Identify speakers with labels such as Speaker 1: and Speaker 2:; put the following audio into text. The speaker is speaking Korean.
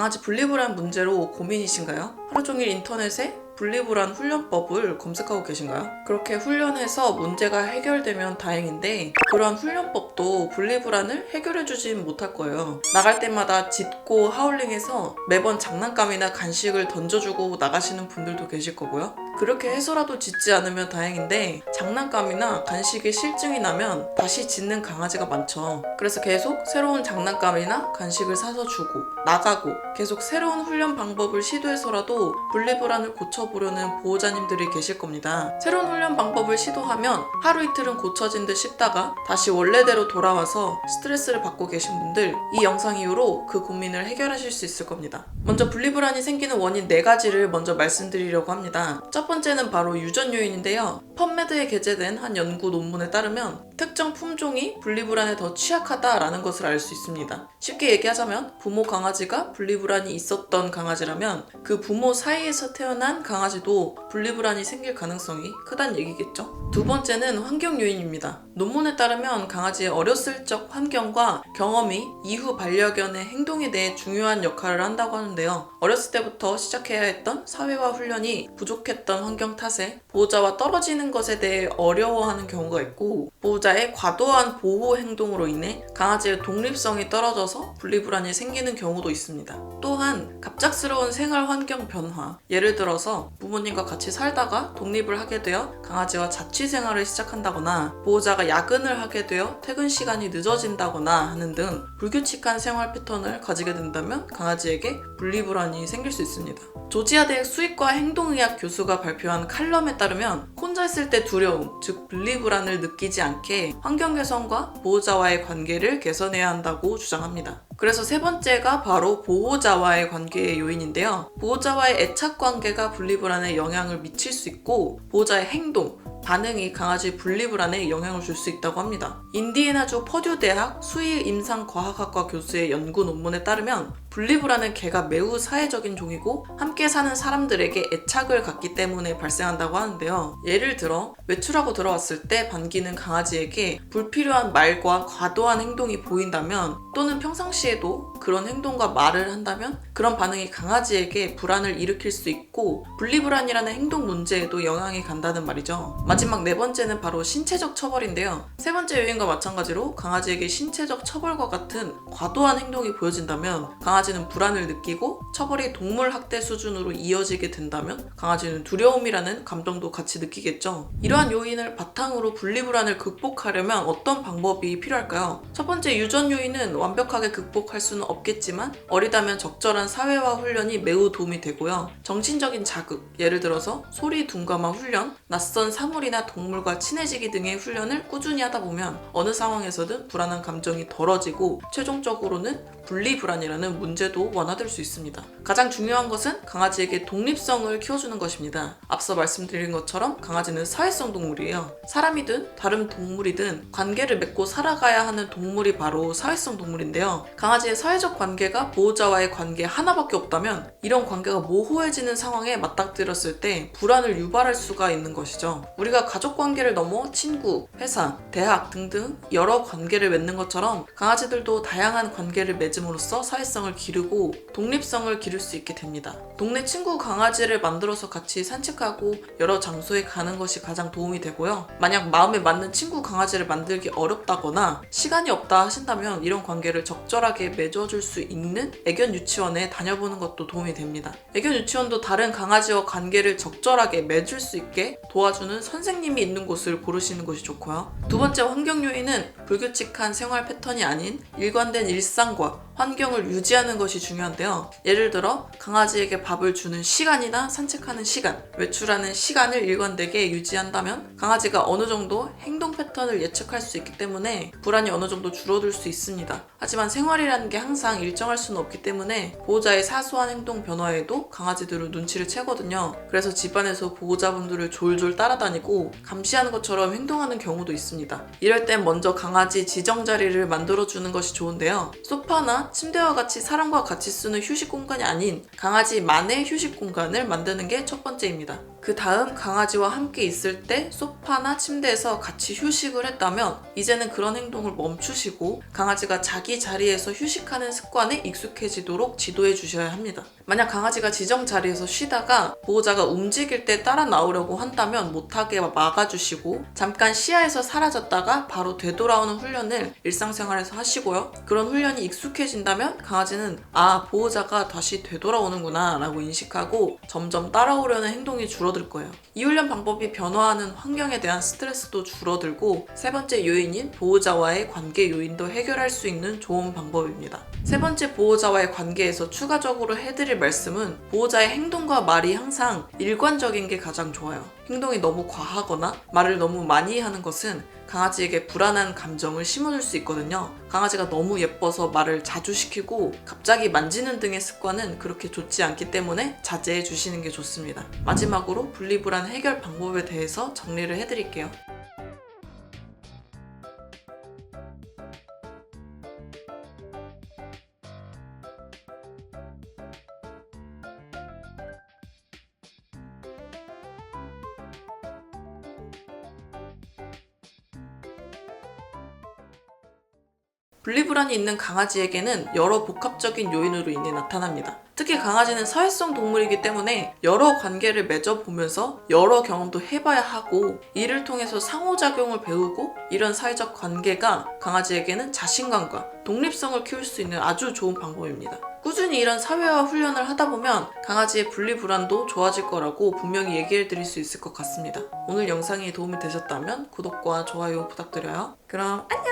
Speaker 1: 강아지 분리불안 문제로 고민이신가요? 하루 종일 인터넷에 분리불안 훈련법을 검색하고 계신가요? 그렇게 훈련해서 문제가 해결되면 다행인데 그러한 훈련법도 분리불안을 해결해주진 못할 거예요. 나갈 때마다 짖고 하울링해서 매번 장난감이나 간식을 던져주고 나가시는 분들도 계실 거고요. 그렇게 해서라도 짖지 않으면 다행인데 장난감이나 간식에 실증이 나면 다시 짖는 강아지가 많죠. 그래서 계속 새로운 장난감이나 간식을 사서 주고 나가고 계속 새로운 훈련 방법을 시도해서라도 분리불안을 고쳐 보려는 보호자님들이 계실 겁니다. 새로운 훈련 방법을 시도하면 하루 이틀은 고쳐진 듯 싶다가 다시 원래대로 돌아와서 스트레스를 받고 계신 분들 이 영상 이후로 그 고민을 해결하실 수 있을 겁니다. 먼저 분리불안이 생기는 원인 네 가지를 먼저 말씀드리려고 합니다. 첫 번째는 바로 유전 요인인데요. 펀메드에 게재된 한 연구 논문에 따르면 특정 품종이 분리불안에 더 취약하다라는 것을 알 수 있습니다. 쉽게 얘기하자면 부모 강아지가 분리불안이 있었던 강아지라면 그 부모 사이에서 태어난 강아지 도 분리불안이 생길 가능성이 크다는 얘기겠죠. 두 번째는 환경 요인입니다. 논문에 따르면 강아지의 어렸을 적 환경과 경험이 이후 반려견의 행동에 대해 중요한 역할을 한다고 하는데요. 어렸을 때부터 시작해야 했던 사회화 훈련이 부족했던 환경 탓에 보호자와 떨어지는 것에 대해 어려워하는 경우가 있고 보호자의 과도한 보호 행동으로 인해 강아지의 독립성이 떨어져서 분리불안이 생기는 경우도 있습니다. 또한 갑작스러운 생활 환경 변화 예를 들어서 부모님과 같이 살다가 독립을 하게 되어 강아지와 자취 생활을 시작한다거나 보호자가 야근을 하게 되어 퇴근 시간이 늦어진다거나 하는 등 불규칙한 생활 패턴을 가지게 된다면 강아지에게 분리불안이 생길 수 있습니다. 조지아 대학 수의과 행동의학 교수가 발표한 칼럼에 따르면 혼자 있을 때 두려움, 즉 분리불안을 느끼지 않게 환경 개선과 보호자와의 관계를 개선해야 한다고 주장합니다. 그래서 세 번째가 바로 보호자와의 관계의 요인인데요. 보호자와의 애착 관계가 분리불안에 영향을 미칠 수 있고 보호자의 행동, 반응이 강아지 분리불안에 영향을 줄 수 있다고 합니다. 인디애나주 퍼듀 대학 수의 임상 과학학과 교수의 연구 논문에 따르면 분리불안은 개가 매우 사회적인 종이고 함께 사는 사람들에게 애착을 갖기 때문에 발생한다고 하는데요. 예를 들어 외출하고 들어왔을 때 반기는 강아지에게 불필요한 말과 과도한 행동이 보인다면 또는 평상시에도 그런 행동과 말을 한다면 그런 반응이 강아지에게 불안을 일으킬 수 있고 분리불안이라는 행동 문제에도 영향이 간다는 말이죠. 마지막 네 번째는 바로 신체적 처벌인데요. 세 번째 요인과 마찬가지로 강아지에게 신체적 처벌과 같은 과도한 행동이 보여진다면 강아지는 불안을 느끼고 처벌이 동물 학대 수준으로 이어지게 된다면 강아지는 두려움이라는 감정도 같이 느끼겠죠. 이러한 요인을 바탕으로 분리불안을 극복하려면 어떤 방법이 필요할까요? 첫 번째 유전 요인은 완벽하게 극복할 수는 없 겠지만 어리다면 적절한 사회화 훈련이 매우 도움이 되고요. 정신적인 자극, 예를 들어서 소리 둔감화 훈련, 낯선 사물이나 동물과 친해지기 등의 훈련을 꾸준히 하다 보면 어느 상황에서든 불안한 감정이 덜어지고 최종적으로는 분리불안이라는 문제도 완화될 수 있습니다. 가장 중요한 것은 강아지에게 독립성을 키워주는 것입니다. 앞서 말씀드린 것처럼 강아지는 사회성 동물이에요. 사람이든 다른 동물이든 관계를 맺고 살아가야 하는 동물이 바로 사회성 동물인데요. 강아지의 사회 적 관계가 보호자와의 관계 하나밖에 없다면 이런 관계가 모호해지는 상황에 맞닥뜨렸을 때 불안을 유발할 수가 있는 것이죠. 우리가 가족 관계를 넘어 친구, 회사, 대학 등등 여러 관계를 맺는 것처럼 강아지들도 다양한 관계를 맺음으로써 사회성을 기르고 독립성을 기를 수 있게 됩니다. 동네 친구 강아지를 만들어서 같이 산책하고 여러 장소에 가는 것이 가장 도움이 되고요. 만약 마음에 맞는 친구 강아지를 만들기 어렵다거나 시간이 없다 하신다면 이런 관계를 적절하게 맺어 줄 수 있는 애견 유치원에 다녀보는 것도 도움이 됩니다. 애견 유치원도 다른 강아지와 관계를 적절하게 맺을 수 있게 도와주는 선생님이 있는 곳을 고르시는 것이 좋고요. 두 번째 환경 요인은 불규칙한 생활 패턴이 아닌 일관된 일상과 환경을 유지하는 것이 중요한데요. 예를 들어 강아지에게 밥을 주는 시간이나 산책하는 시간, 외출하는 시간을 일관되게 유지한다면 강아지가 어느 정도 행동 패턴을 예측할 수 있기 때문에 불안이 어느 정도 줄어들 수 있습니다. 하지만 생활이라는 게 항상 일정할 수는 없기 때문에 보호자의 사소한 행동 변화에도 강아지들은 눈치를 채거든요. 그래서 집안에서 보호자분들을 졸졸 따라다니고 감시하는 것처럼 행동하는 경우도 있습니다. 이럴 땐 먼저 강아지 지정 자리를 만들어주는 것이 좋은데요. 소파나 침대와 같이 사람과 같이 쓰는 휴식 공간이 아닌 강아지만의 휴식 공간을 만드는 게 첫 번째입니다. 그 다음 강아지와 함께 있을 때 소파나 침대에서 같이 휴식을 했다면 이제는 그런 행동을 멈추시고 강아지가 자기 자리에서 휴식하는 습관에 익숙해지도록 지도해 주셔야 합니다. 만약 강아지가 지정 자리에서 쉬다가 보호자가 움직일 때 따라 나오려고 한다면 못하게 막아주시고 잠깐 시야에서 사라졌다가 바로 되돌아오는 훈련을 일상생활에서 하시고요. 그런 훈련이 익숙해진다면 강아지는 아 보호자가 다시 되돌아오는구나 라고 인식하고 점점 따라오려는 행동이 줄어들 거예요. 이 훈련 방법이 변화하는 환경에 대한 스트레스도 줄어들고 세 번째 요인인 보호자와의 관계 요인도 해결할 수 있는 좋은 방법입니다. 세 번째 보호자와의 관계에서 추가적으로 해드릴 말씀은 보호자의 행동과 말이 항상 일관적인 게 가장 좋아요. 행동이 너무 과하거나 말을 너무 많이 하는 것은 강아지에게 불안한 감정을 심어줄 수 있거든요. 강아지가 너무 예뻐서 말을 자주 시키고 갑자기 만지는 등의 습관은 그렇게 좋지 않기 때문에 자제해 주시는 게 좋습니다. 마지막으로 분리불안 해결 방법에 대해서 정리를 해드릴게요. 분리불안이 있는 강아지에게는 여러 복합적인 요인으로 인해 나타납니다. 특히 강아지는 사회성 동물이기 때문에 여러 관계를 맺어보면서 여러 경험도 해봐야 하고 이를 통해서 상호작용을 배우고 이런 사회적 관계가 강아지에게는 자신감과 독립성을 키울 수 있는 아주 좋은 방법입니다. 꾸준히 이런 사회화 훈련을 하다 보면 강아지의 분리불안도 좋아질 거라고 분명히 얘기해 드릴 수 있을 것 같습니다. 오늘 영상이 도움이 되셨다면 구독과 좋아요 부탁드려요. 그럼 안녕!